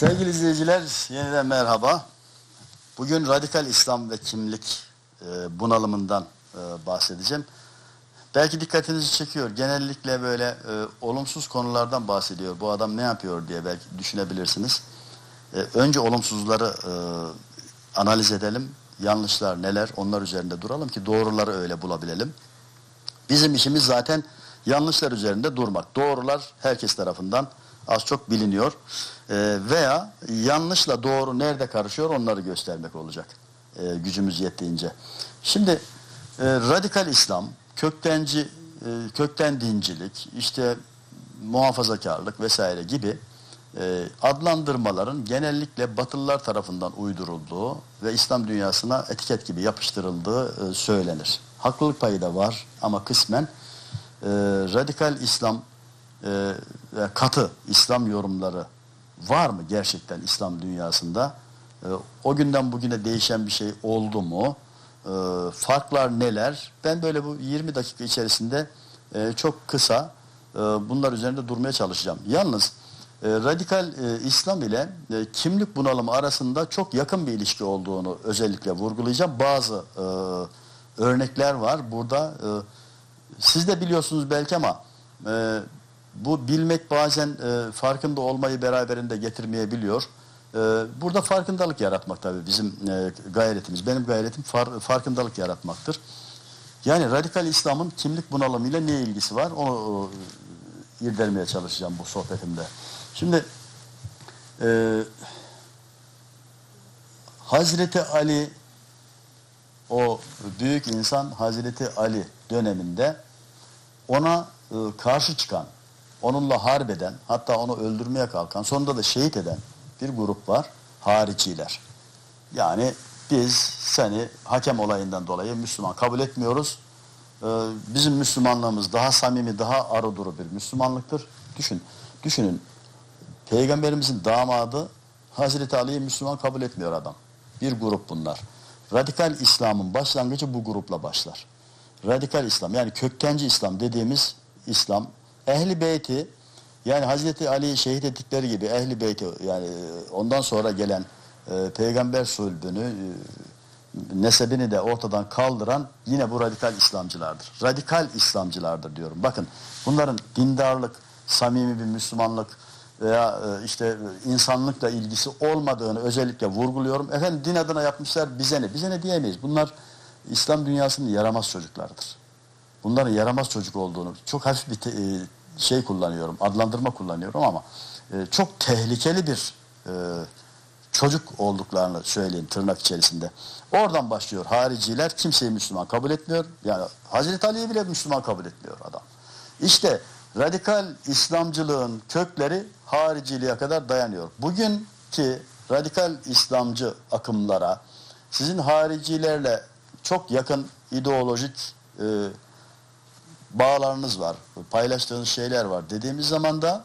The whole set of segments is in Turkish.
Sevgili izleyiciler, yeniden merhaba. Bugün radikal İslam ve kimlik e, bunalımından e, bahsedeceğim. Belki dikkatinizi çekiyor. Genellikle böyle e, olumsuz konulardan bahsediyor. Bu adam ne yapıyor diye belki düşünebilirsiniz. E, önce olumsuzları e, analiz edelim. Yanlışlar neler onlar üzerinde duralım ki doğruları öyle bulabilelim. Bizim işimiz zaten yanlışlar üzerinde durmak. Doğrular herkes tarafından az çok biliniyor. Ee, veya yanlışla doğru nerede karışıyor onları göstermek olacak. Ee, gücümüz yettiğince. Şimdi e, radikal İslam, köktenci, e, kökten dincilik, işte muhafazakarlık vesaire gibi e, adlandırmaların genellikle Batılılar tarafından uydurulduğu ve İslam dünyasına etiket gibi yapıştırıldığı e, söylenir. Haklılık payı da var ama kısmen e, radikal İslam e, katı İslam yorumları var mı gerçekten İslam dünyasında? E, o günden bugüne değişen bir şey oldu mu? E, farklar neler? Ben böyle bu 20 dakika içerisinde e, çok kısa e, bunlar üzerinde durmaya çalışacağım. Yalnız e, radikal e, İslam ile e, kimlik bunalımı arasında çok yakın bir ilişki olduğunu özellikle vurgulayacağım. Bazı e, örnekler var. Burada e, siz de biliyorsunuz belki ama e, bu bilmek bazen e, farkında olmayı beraberinde getirmeyebiliyor. E, burada farkındalık yaratmak tabii bizim e, gayretimiz. Benim gayretim far, farkındalık yaratmaktır. Yani radikal İslam'ın kimlik bunalımıyla ne ilgisi var onu o, irdelemeye çalışacağım bu sohbetimde. Şimdi e, Hazreti Ali o büyük insan Hazreti Ali döneminde ona e, karşı çıkan, onunla harp eden, hatta onu öldürmeye kalkan, sonunda da şehit eden bir grup var. Hariciler. Yani biz seni hakem olayından dolayı Müslüman kabul etmiyoruz. Ee, bizim Müslümanlığımız daha samimi, daha arı duru bir Müslümanlıktır. Düşün, düşünün. Peygamberimizin damadı Hazreti Ali'yi Müslüman kabul etmiyor adam. Bir grup bunlar. Radikal İslam'ın başlangıcı bu grupla başlar. Radikal İslam yani köktenci İslam dediğimiz İslam ehli beyti yani Hazreti Ali'yi şehit ettikleri gibi ehli beyti yani ondan sonra gelen e, peygamber sulbünü e, nesebini de ortadan kaldıran yine bu radikal İslamcılardır. Radikal İslamcılardır diyorum. Bakın bunların dindarlık, samimi bir Müslümanlık veya e, işte insanlıkla ilgisi olmadığını özellikle vurguluyorum. Efendim din adına yapmışlar bize ne? Bize ne diyemeyiz. Bunlar İslam dünyasının yaramaz çocuklardır. Bunların yaramaz çocuk olduğunu çok hafif bir te, e, şey kullanıyorum, adlandırma kullanıyorum ama e, çok tehlikeli bir e, çocuk olduklarını söyleyeyim tırnak içerisinde. Oradan başlıyor hariciler kimseyi Müslüman kabul etmiyor. Yani Hazreti Ali'yi bile Müslüman kabul etmiyor adam. İşte radikal İslamcılığın kökleri hariciliğe kadar dayanıyor. Bugünkü radikal İslamcı akımlara sizin haricilerle çok yakın ideolojik e, bağlarınız var, paylaştığınız şeyler var dediğimiz zaman da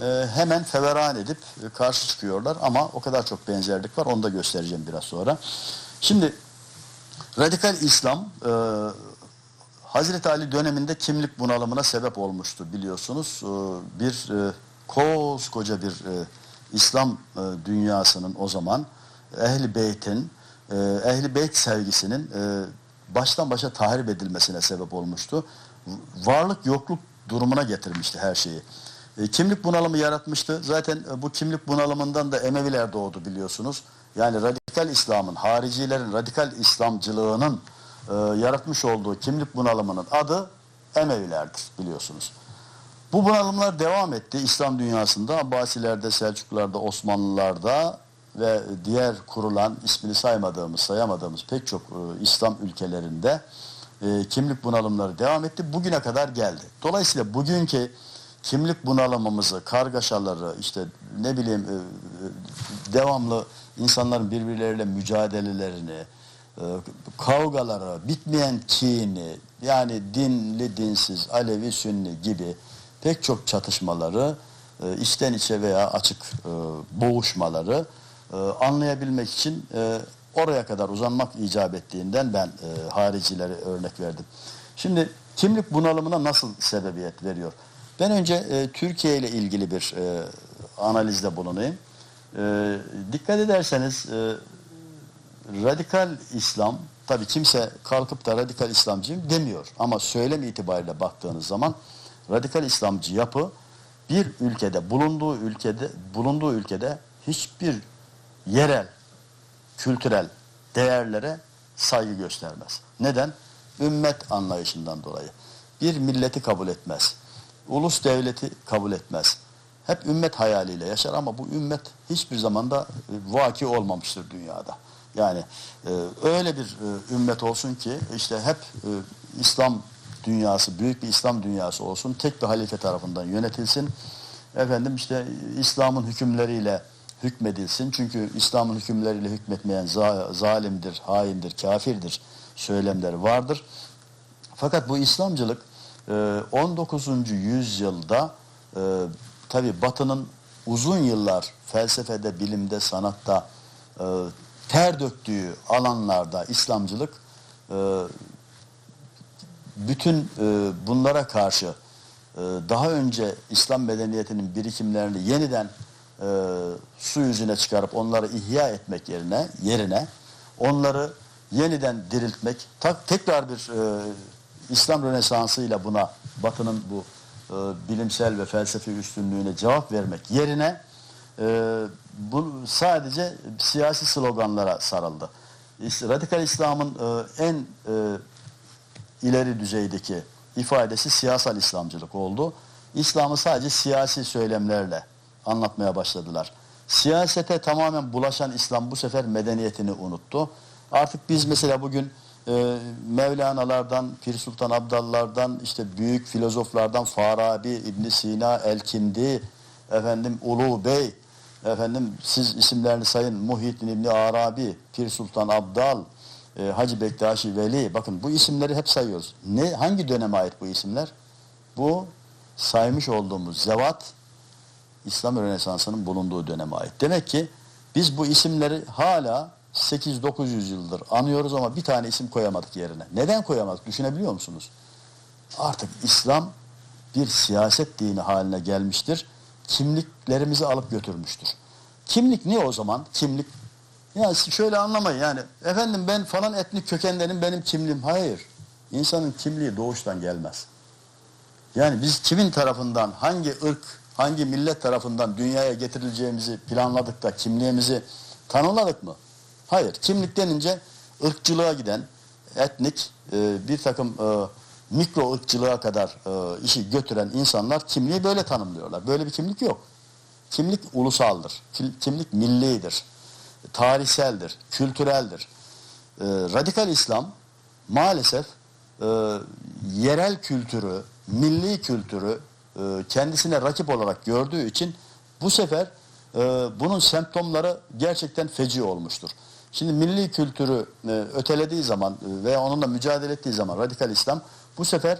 e, hemen feveran edip e, karşı çıkıyorlar ama o kadar çok benzerlik var onu da göstereceğim biraz sonra. Şimdi radikal İslam e, Hazreti Ali döneminde kimlik bunalımına sebep olmuştu biliyorsunuz. E, bir e, koskoca bir e, İslam e, dünyasının o zaman Ehli Beyt'in e, Ehli Beyt sevgisinin e, baştan başa tahrip edilmesine sebep olmuştu. Varlık yokluk durumuna getirmişti her şeyi. E, kimlik bunalımı yaratmıştı. Zaten e, bu kimlik bunalımından da Emeviler doğdu biliyorsunuz. Yani radikal İslam'ın, haricilerin, radikal İslamcılığının e, yaratmış olduğu kimlik bunalımının adı Emevilerdir biliyorsunuz. Bu bunalımlar devam etti İslam dünyasında, Abbasilerde, Selçuklularda, Osmanlılarda ve diğer kurulan ismini saymadığımız, sayamadığımız pek çok e, İslam ülkelerinde e, kimlik bunalımları devam etti. Bugüne kadar geldi. Dolayısıyla bugünkü kimlik bunalımımızı, kargaşaları, işte ne bileyim e, e, devamlı insanların birbirleriyle mücadelelerini, e, kavgaları, bitmeyen kini, yani dinli dinsiz, Alevi Sünni gibi pek çok çatışmaları, e, içten içe veya açık e, boğuşmaları e, anlayabilmek için e, oraya kadar uzanmak icap ettiğinden ben e, haricileri örnek verdim. Şimdi kimlik bunalımına nasıl sebebiyet veriyor? Ben önce e, Türkiye ile ilgili bir e, analizde bulunayım. Ee, dikkat ederseniz e, radikal İslam tabii kimse kalkıp da radikal İslamcıyım demiyor. Ama söylem itibariyle baktığınız zaman radikal İslamcı yapı bir ülkede bulunduğu ülkede bulunduğu ülkede hiçbir yerel kültürel değerlere saygı göstermez. Neden? Ümmet anlayışından dolayı. Bir milleti kabul etmez. Ulus devleti kabul etmez. Hep ümmet hayaliyle yaşar ama bu ümmet hiçbir zamanda e, vaki olmamıştır dünyada. Yani e, öyle bir e, ümmet olsun ki işte hep İslam dünyası, büyük bir İslam dünyası olsun, tek bir halife tarafından yönetilsin. Efendim işte İslam'ın hükümleriyle hükmedilsin. Çünkü İslam'ın hükümleriyle hükmetmeyen za- zalimdir, haindir, kafirdir söylemleri vardır. Fakat bu İslamcılık e, 19. yüzyılda e, tabi Batı'nın uzun yıllar felsefede, bilimde, sanatta e, ter döktüğü alanlarda İslamcılık e, bütün e, bunlara karşı e, daha önce İslam medeniyetinin birikimlerini yeniden e, su yüzüne çıkarıp onları ihya etmek yerine yerine onları yeniden diriltmek tak, tekrar bir e, İslam Rönesansı'yla buna Batı'nın bu e, bilimsel ve felsefi üstünlüğüne cevap vermek yerine e, bu sadece siyasi sloganlara sarıldı. Radikal İslam'ın e, en e, ileri düzeydeki ifadesi siyasal İslamcılık oldu. İslam'ı sadece siyasi söylemlerle anlatmaya başladılar. Siyasete tamamen bulaşan İslam bu sefer medeniyetini unuttu. Artık biz mesela bugün e, Mevlana'lardan, Pir Sultan Abdallar'dan, işte büyük filozoflardan Farabi, İbn Sina, Elkindi, efendim Ulu Bey, efendim siz isimlerini sayın Muhyiddin İbni Arabi, Pir Sultan Abdal, e, Hacı Bektaşi Veli. Bakın bu isimleri hep sayıyoruz. Ne hangi döneme ait bu isimler? Bu saymış olduğumuz zevat İslam Rönesansı'nın bulunduğu döneme ait. Demek ki biz bu isimleri hala 8-900 yıldır anıyoruz ama bir tane isim koyamadık yerine. Neden koyamadık düşünebiliyor musunuz? Artık İslam bir siyaset dini haline gelmiştir. Kimliklerimizi alıp götürmüştür. Kimlik ne o zaman? Kimlik ya şöyle anlamayın yani efendim ben falan etnik kökenlerim benim kimliğim. Hayır. İnsanın kimliği doğuştan gelmez. Yani biz kimin tarafından, hangi ırk, hangi millet tarafından dünyaya getirileceğimizi planladık da kimliğimizi tanımladık mı? Hayır. Kimlik denince ırkçılığa giden, etnik, e, bir takım e, mikro ırkçılığa kadar e, işi götüren insanlar kimliği böyle tanımlıyorlar. Böyle bir kimlik yok. Kimlik ulusaldır. Kimlik millidir. Tarihseldir. Kültüreldir. E, radikal İslam maalesef e, yerel kültürü, milli kültürü e, kendisine rakip olarak gördüğü için bu sefer e, bunun semptomları gerçekten feci olmuştur. Şimdi milli kültürü e, ötelediği zaman veya onunla mücadele ettiği zaman radikal İslam bu sefer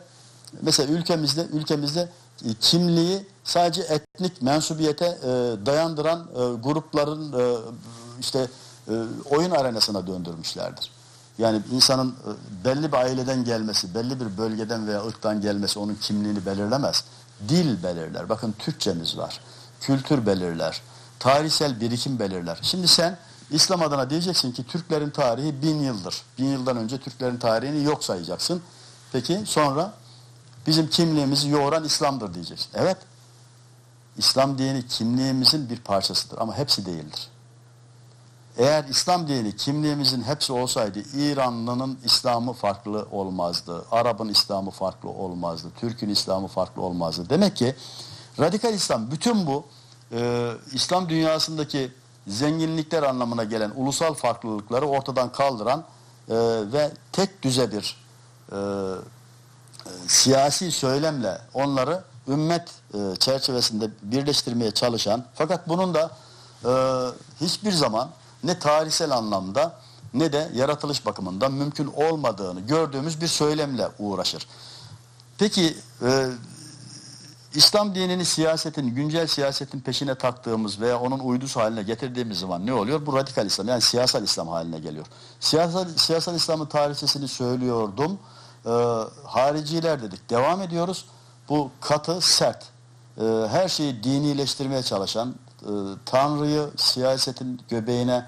mesela ülkemizde ülkemizde kimliği sadece etnik mensubiyete dayandıran grupların işte oyun arenasına döndürmüşlerdir. Yani insanın belli bir aileden gelmesi, belli bir bölgeden veya ırktan gelmesi onun kimliğini belirlemez. Dil belirler. Bakın Türkçemiz var. Kültür belirler. Tarihsel birikim belirler. Şimdi sen İslam adına diyeceksin ki Türklerin tarihi bin yıldır. Bin yıldan önce Türklerin tarihini yok sayacaksın. Peki sonra bizim kimliğimizi yoğuran İslam'dır diyeceksin. Evet. İslam dini kimliğimizin bir parçasıdır ama hepsi değildir. Eğer İslam dini kimliğimizin hepsi olsaydı İranlı'nın İslam'ı farklı olmazdı. Arap'ın İslam'ı farklı olmazdı. Türk'ün İslam'ı farklı olmazdı. Demek ki radikal İslam bütün bu e, İslam dünyasındaki zenginlikler anlamına gelen ulusal farklılıkları ortadan kaldıran e, ve tek düze bir e, siyasi söylemle onları ümmet e, çerçevesinde birleştirmeye çalışan fakat bunun da e, hiçbir zaman ne tarihsel anlamda ne de yaratılış bakımından mümkün olmadığını gördüğümüz bir söylemle uğraşır. Peki e, İslam dinini siyasetin, güncel siyasetin peşine taktığımız veya onun uydusu haline getirdiğimiz zaman ne oluyor? Bu radikal İslam yani siyasal İslam haline geliyor. Siyasal, siyasal İslam'ın tarihçesini söylüyordum. Ee, hariciler dedik. Devam ediyoruz. Bu katı, sert, e, her şeyi dinileştirmeye çalışan, e, Tanrı'yı siyasetin göbeğine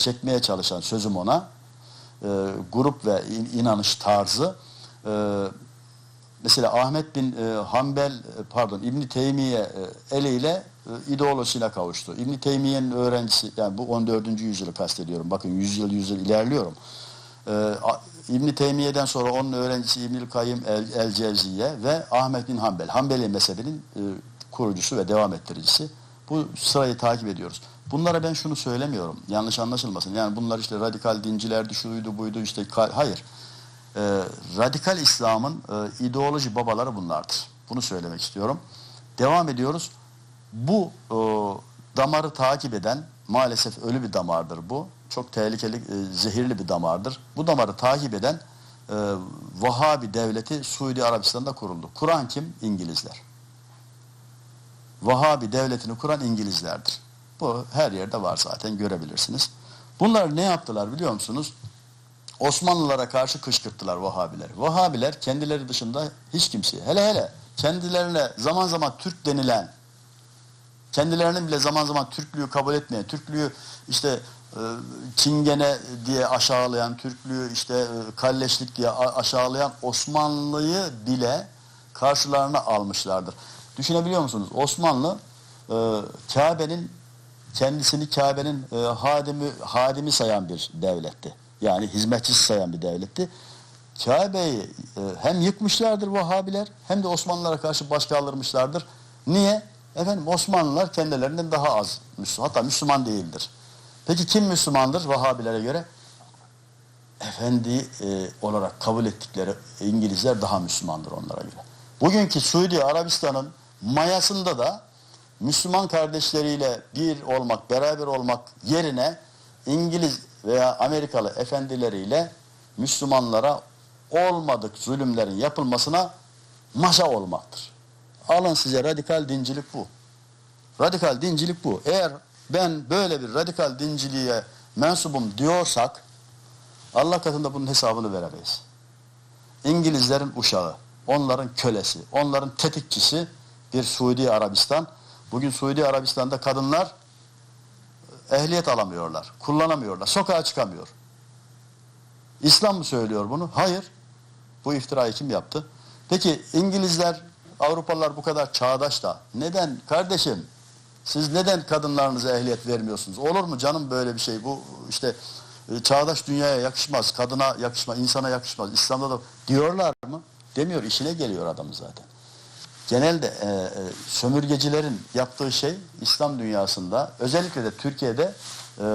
çekmeye çalışan sözüm ona e, grup ve in- inanış tarzı e, mesela Ahmet bin e, Hanbel e, pardon İbn Teymiye e, eliyle e, ideolojisine kavuştu. İbn Teymiye'nin öğrencisi yani bu 14. yüzyılı kastediyorum. Bakın yüzyıl yüzyıl ilerliyorum. E, A- İbn Teymiye'den sonra onun öğrencisi İbnül Kayyim el, el Cevziye ve Ahmet bin Hanbel. Hanbeli mezhebinin e, kurucusu ve devam ettiricisi. Bu sırayı takip ediyoruz. Bunlara ben şunu söylemiyorum. Yanlış anlaşılmasın. Yani bunlar işte radikal dincilerdi, şuydu buydu işte hayır. Ee, radikal İslam'ın e, ideoloji babaları bunlardır. Bunu söylemek istiyorum. Devam ediyoruz. Bu e, damarı takip eden maalesef ölü bir damardır bu. Çok tehlikeli, e, zehirli bir damardır. Bu damarı takip eden e, Vahabi devleti Suudi Arabistan'da kuruldu. Kur'an kim? İngilizler. Vahabi devletini kuran İngilizlerdir. Bu her yerde var zaten görebilirsiniz. Bunlar ne yaptılar biliyor musunuz? Osmanlılara karşı kışkırttılar Vahabileri. Vahabiler kendileri dışında hiç kimseye, hele hele kendilerine zaman zaman Türk denilen, kendilerinin bile zaman zaman Türklüğü kabul etmeyen, Türklüğü işte e, çingene diye aşağılayan, Türklüğü işte e, kalleşlik diye aşağılayan Osmanlı'yı bile karşılarına almışlardır. Düşünebiliyor musunuz? Osmanlı e, Kabe'nin kendisini Kabe'nin e, hadimi hadimi sayan bir devletti. Yani hizmetçisi sayan bir devletti. Kabe'yi e, hem yıkmışlardır Vahabiler hem de Osmanlılara karşı baş kaldırmışlardır. Niye? Efendim Osmanlılar kendilerinden daha az Müslüman, hatta Müslüman değildir. Peki kim Müslümandır Vahabilere göre? Efendi e, olarak kabul ettikleri İngilizler daha Müslümandır onlara göre. Bugünkü Suudi Arabistan'ın mayasında da Müslüman kardeşleriyle bir olmak, beraber olmak yerine İngiliz veya Amerikalı efendileriyle Müslümanlara olmadık zulümlerin yapılmasına maşa olmaktır. Alın size radikal dincilik bu. Radikal dincilik bu. Eğer ben böyle bir radikal dinciliğe mensubum diyorsak Allah katında bunun hesabını veremeyiz. İngilizlerin uşağı, onların kölesi, onların tetikçisi bir Suudi Arabistan. Bugün Suudi Arabistan'da kadınlar ehliyet alamıyorlar, kullanamıyorlar, sokağa çıkamıyor. İslam mı söylüyor bunu? Hayır. Bu iftirayı kim yaptı? Peki İngilizler, Avrupalılar bu kadar çağdaş da neden kardeşim siz neden kadınlarınıza ehliyet vermiyorsunuz? Olur mu canım böyle bir şey? Bu işte e, çağdaş dünyaya yakışmaz, kadına yakışmaz, insana yakışmaz. İslam'da da diyorlar mı? Demiyor, işine geliyor adamın zaten. Genelde e, e, sömürgecilerin yaptığı şey İslam dünyasında özellikle de Türkiye'de e,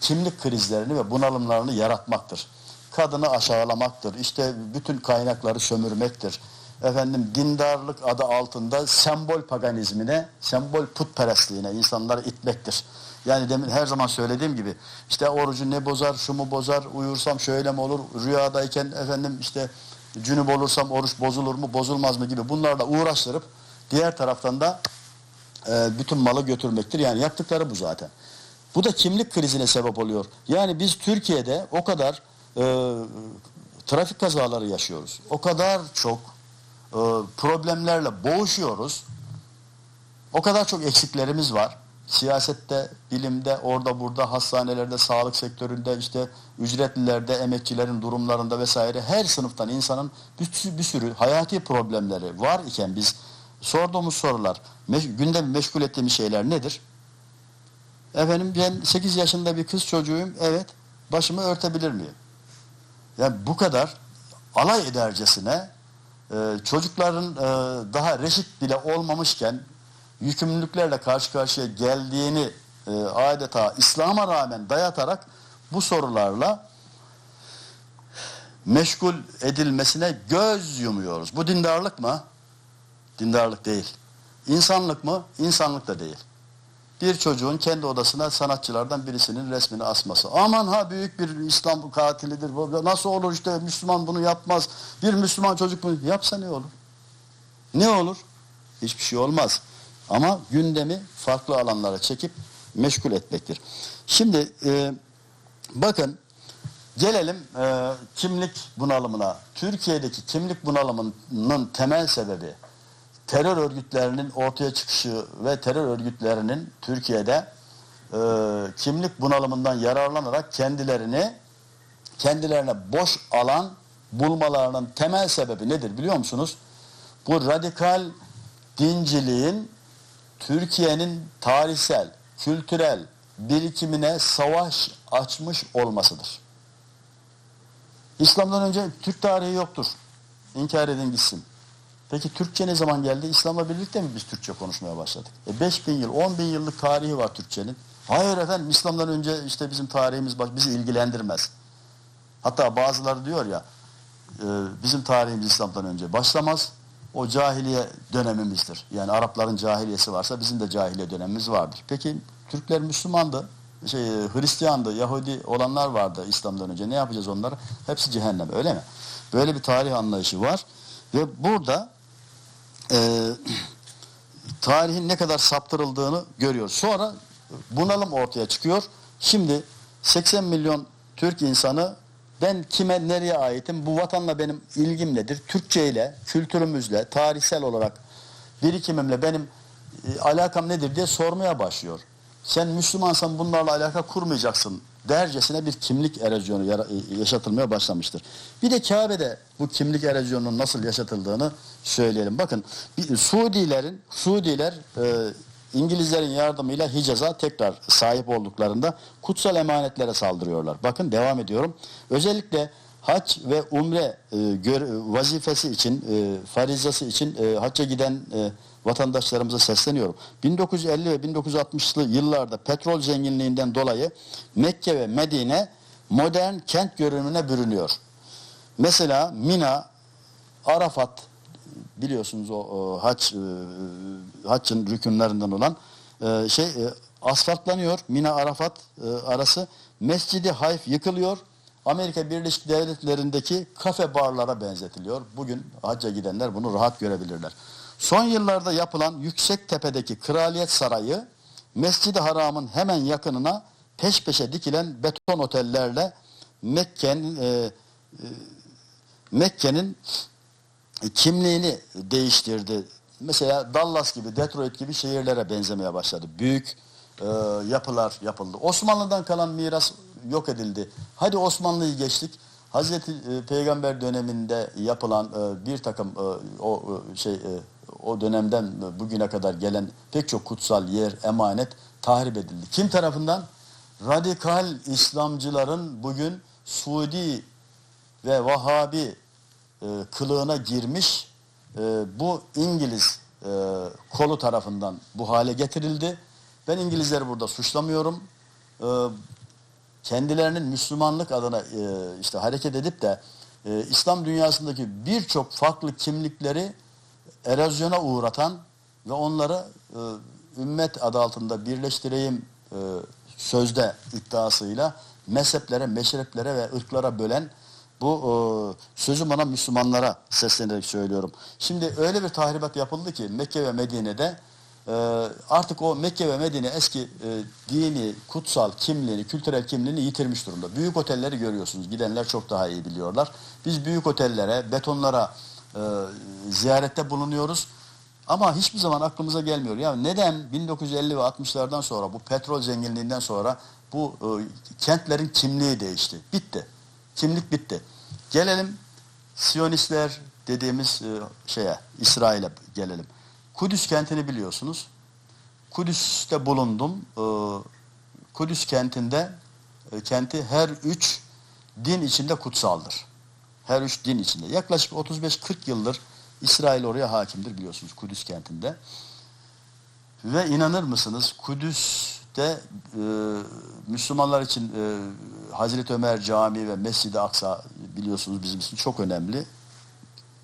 kimlik krizlerini ve bunalımlarını yaratmaktır. Kadını aşağılamaktır. İşte bütün kaynakları sömürmektir. Efendim dindarlık adı altında sembol paganizmine, sembol putperestliğine insanları itmektir. Yani demin her zaman söylediğim gibi işte orucu ne bozar, şu mu bozar, uyursam şöyle mi olur, rüyadayken efendim işte cünüp olursam oruç bozulur mu, bozulmaz mı gibi bunlarla uğraştırıp diğer taraftan da e, bütün malı götürmektir. Yani yaptıkları bu zaten. Bu da kimlik krizine sebep oluyor. Yani biz Türkiye'de o kadar e, trafik kazaları yaşıyoruz. O kadar çok e, problemlerle boğuşuyoruz. O kadar çok eksiklerimiz var. Siyasette, bilimde, orada burada, hastanelerde, sağlık sektöründe, işte ücretlilerde, emekçilerin durumlarında vesaire her sınıftan insanın bir, bir sürü hayati problemleri var iken biz sorduğumuz sorular, meş, gündemi meşgul ettiğimiz şeyler nedir? Efendim ben 8 yaşında bir kız çocuğuyum, evet başımı örtebilir miyim? Yani bu kadar alay edercesine e, çocukların e, daha reşit bile olmamışken yükümlülüklerle karşı karşıya geldiğini e, adeta İslam'a rağmen dayatarak bu sorularla meşgul edilmesine göz yumuyoruz. Bu dindarlık mı? Dindarlık değil. İnsanlık mı? İnsanlık da değil. Bir çocuğun kendi odasına sanatçılardan birisinin resmini asması. Aman ha büyük bir İslam katilidir. Nasıl olur işte Müslüman bunu yapmaz. Bir Müslüman çocuk bunu yapsa ne olur? Ne olur? Hiçbir şey olmaz. Ama gündemi farklı alanlara çekip meşgul etmektir. Şimdi e, bakın gelelim e, kimlik bunalımına. Türkiye'deki kimlik bunalımının temel sebebi terör örgütlerinin ortaya çıkışı ve terör örgütlerinin Türkiye'de e, kimlik bunalımından yararlanarak kendilerini kendilerine boş alan bulmalarının temel sebebi nedir biliyor musunuz? Bu radikal dinciliğin Türkiye'nin tarihsel, kültürel birikimine savaş açmış olmasıdır. İslam'dan önce Türk tarihi yoktur. İnkar edin gitsin. Peki Türkçe ne zaman geldi? İslam'la birlikte mi biz Türkçe konuşmaya başladık? E 5 bin yıl, 10 bin yıllık tarihi var Türkçenin. Hayır efendim İslam'dan önce işte bizim tarihimiz bak bizi ilgilendirmez. Hatta bazıları diyor ya e, bizim tarihimiz İslam'dan önce başlamaz. O cahiliye dönemimizdir. Yani Arapların cahiliyesi varsa bizim de cahiliye dönemimiz vardır. Peki Türkler Müslümandı, şey, Hristiyandı, Yahudi olanlar vardı İslam'dan önce. Ne yapacağız onları? Hepsi cehennem öyle mi? Böyle bir tarih anlayışı var. Ve burada e, tarihin ne kadar saptırıldığını görüyoruz. Sonra bunalım ortaya çıkıyor. Şimdi 80 milyon Türk insanı ben kime nereye aitim, bu vatanla benim ilgim nedir, Türkçe ile, kültürümüzle, tarihsel olarak birikimimle benim e, alakam nedir diye sormaya başlıyor. Sen Müslümansan bunlarla alaka kurmayacaksın dercesine bir kimlik erozyonu e, yaşatılmaya başlamıştır. Bir de Kabe'de bu kimlik erozyonunun nasıl yaşatıldığını söyleyelim. Bakın bir- Suudilerin, Suudiler e, İngilizlerin yardımıyla Hicaz'a tekrar sahip olduklarında kutsal emanetlere saldırıyorlar. Bakın devam ediyorum. Özellikle hac ve umre e, gör- vazifesi için, e, farizası için e, hacca giden e, vatandaşlarımıza sesleniyorum. 1950 ve 1960'lı yıllarda petrol zenginliğinden dolayı Mekke ve Medine modern kent görünümüne bürünüyor. Mesela Mina, Arafat biliyorsunuz o, o haç e, haccın rükünlerinden olan e, şey e, asfaltlanıyor. Mina Arafat e, arası Mescidi Hayf yıkılıyor. Amerika Birleşik Devletleri'ndeki kafe barlara benzetiliyor. Bugün hacca gidenler bunu rahat görebilirler. Son yıllarda yapılan Yüksektepe'deki Kraliyet Sarayı Mescid-i Haram'ın hemen yakınına peş peşe dikilen beton otellerle Mekke'nin e, e, Mekke'nin kimliğini değiştirdi. Mesela Dallas gibi, Detroit gibi şehirlere benzemeye başladı. Büyük e, yapılar yapıldı. Osmanlı'dan kalan miras yok edildi. Hadi Osmanlı'yı geçtik. Hazreti e, Peygamber döneminde yapılan e, bir takım e, o e, şey e, o dönemden bugüne kadar gelen pek çok kutsal yer, emanet tahrip edildi. Kim tarafından? Radikal İslamcıların bugün Suudi ve Vahabi e, kılığına girmiş e, bu İngiliz e, kolu tarafından bu hale getirildi. Ben İngilizleri burada suçlamıyorum. Kendilerinin Müslümanlık adına işte hareket edip de İslam dünyasındaki birçok farklı kimlikleri erozyona uğratan ve onları ümmet adı altında birleştireyim sözde iddiasıyla mezheplere, meşreplere ve ırklara bölen bu e, sözü bana Müslümanlara seslenerek söylüyorum. Şimdi öyle bir tahribat yapıldı ki Mekke ve Medine'de e, artık o Mekke ve Medine eski e, dini, kutsal kimliğini, kültürel kimliğini yitirmiş durumda. Büyük otelleri görüyorsunuz. Gidenler çok daha iyi biliyorlar. Biz büyük otellere, betonlara e, ziyarette bulunuyoruz. Ama hiçbir zaman aklımıza gelmiyor. Ya neden 1950 ve 60'lardan sonra bu petrol zenginliğinden sonra bu e, kentlerin kimliği değişti. Bitti. Kimlik bitti. Gelelim Siyonistler dediğimiz e, şeye, İsrail'e gelelim. Kudüs kentini biliyorsunuz. Kudüs'te bulundum. E, Kudüs kentinde e, kenti her üç din içinde kutsaldır. Her üç din içinde. Yaklaşık 35-40 yıldır İsrail oraya hakimdir biliyorsunuz Kudüs kentinde. Ve inanır mısınız Kudüs'te e, Müslümanlar için e, Hazreti Ömer Camii ve Mescid-i Aksa biliyorsunuz bizim için çok önemli.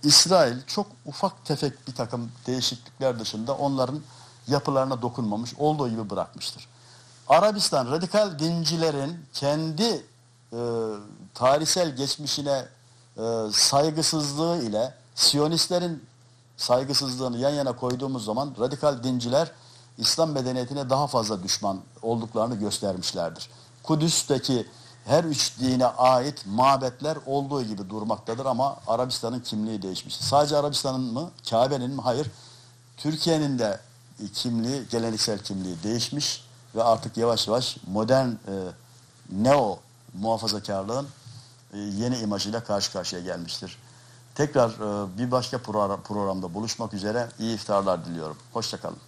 İsrail çok ufak tefek bir takım değişiklikler dışında onların yapılarına dokunmamış, olduğu gibi bırakmıştır. Arabistan radikal dincilerin kendi e, tarihsel geçmişine e, saygısızlığı ile Siyonistlerin saygısızlığını yan yana koyduğumuz zaman radikal dinciler İslam medeniyetine daha fazla düşman olduklarını göstermişlerdir. Kudüs'teki her üç dine ait mabetler olduğu gibi durmaktadır ama Arabistan'ın kimliği değişmiş. Sadece Arabistan'ın mı? Kabe'nin mi? Hayır. Türkiye'nin de kimliği, geleneksel kimliği değişmiş ve artık yavaş yavaş modern e, neo muhafazakarlığın e, yeni imajıyla karşı karşıya gelmiştir. Tekrar e, bir başka program, programda buluşmak üzere iyi iftarlar diliyorum. Hoşçakalın.